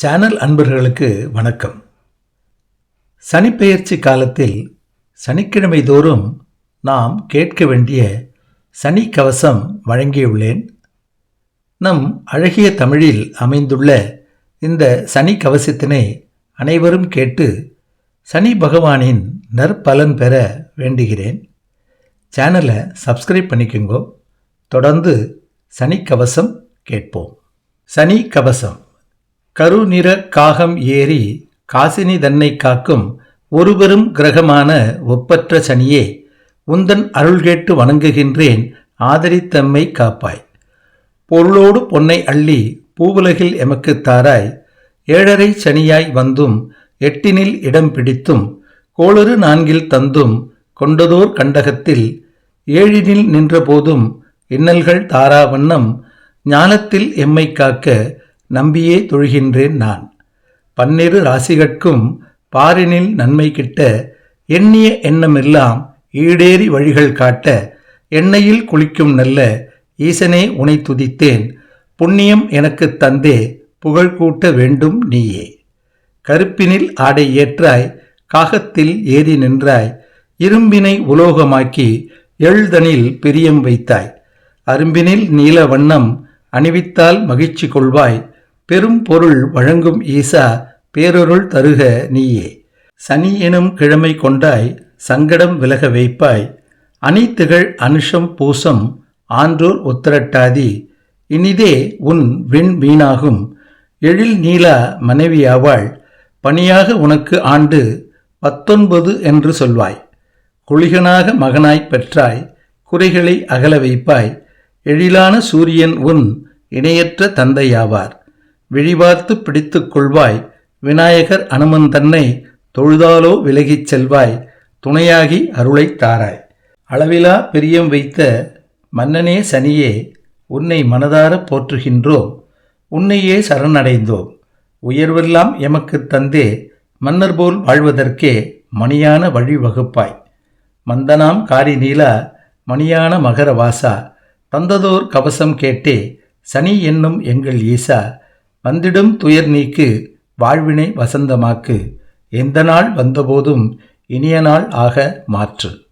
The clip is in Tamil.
சேனல் அன்பர்களுக்கு வணக்கம். சனிப்பெயர்ச்சி காலத்தில் சனிக்கிழமை தோறும் நாம் கேட்க வேண்டிய சனி கவசம் வழங்கியுள்ளேன். நம் அழகிய தமிழில் அமைந்துள்ள இந்த சனி கவசத்தினை அனைவரும் கேட்டு சனி பகவானின் நற்பலன் பெற வேண்டுகிறேன். சேனலை சப்ஸ்கிரைப் பண்ணிக்கோங்க. தொடர்ந்து சனி கவசம் கேட்போம். சனி கவசம். கருநிற காகம் ஏறி காசினி தன்னை காக்கும் ஒருபெரும் கிரகமான ஒப்பற்ற சனியே உந்தன் அருள் கேட்டு வணங்குகின்றேன் ஆதரித்தம்மை காப்பாய். பொருளோடு பொன்னை அள்ளி பூவுலகில் எமக்குத் தாராய் ஏழரை சனியாய் வந்தும் எட்டினில் இடம் பிடித்தும் கோளறு நான்கில் தந்தும் கொண்டதோர் கண்டகத்தில் ஏழினில் நின்றபோதும் இன்னல்கள் தாரா வண்ணம் ஞானத்தில் எம்மை காக்க நம்பியே தொழுகின்றேன் நான். பன்னிரு ராசிகட்கும் பாரினில் நன்மை கிட்ட எண்ணிய எண்ணமெல்லாம் ஈடேறி வழிகள் காட்ட எண்ணெயில் குளிக்கும் நல்ல ஈசனே உனை துதித்தேன். புண்ணியம் எனக்குத் தந்தே புகழ் கூட்ட வேண்டும் நீயே. கருப்பினில் ஆடை ஏற்றாய் காகத்தில் ஏறி நின்றாய் இரும்பினை உலோகமாக்கி எழுதனில் பிரியம் வைத்தாய். அரும்பினில் நீல வண்ணம் அணிவித்தால் மகிழ்ச்சி கொள்வாய். பெரும் பொருள் வழங்கும் ஈசா பேரொருள் தருக நீயே. சனி எனும் கிழமை கொண்டாய் சங்கடம் விலக வைப்பாய். அனைத்துகள் அனுஷம் பூசம் ஆன்றோர் உத்தரட்டாதி. இனிதே உன் விண் வீணாகும். எழில் நீலா மனைவியாவாள் பணியாக உனக்கு ஆண்டு பத்தொன்பது என்று சொல்வாய். குளிகனாக மகனாய் பெற்றாய் குறைகளை அகல வைப்பாய். எழிலான சூரியன் உன் இணையற்ற தந்தையாவார். விழிபார்த்து பிடித்துக் கொள்வாய். விநாயகர் அனுமன் தன்னை தொழுதாலோ விலகிச் செல்வாய். துணையாகி அருளைத் தாராய். அளவிலா பிரியம் வைத்த மன்னனே சனியே உன்னை மனதார போற்றுகின்றோம். உன்னையே சரணடைந்தோம். உயர்வெல்லாம் எமக்குத் தந்தே மன்னர் போல் வாழ்வதற்கே மணியான வழி வகுப்பாய். மந்தனாம் காரி நீலா மணியான மகர வாசா. தந்ததோர் கவசம் கேட்டே சனி என்னும் எங்கள் ஈசா. வந்திடும் துயர் நீக்கு வாழ்வினை வசந்தமாக்கு. எந்த நாள் வந்தபோதும் இனிய நாள் ஆக மாற்று.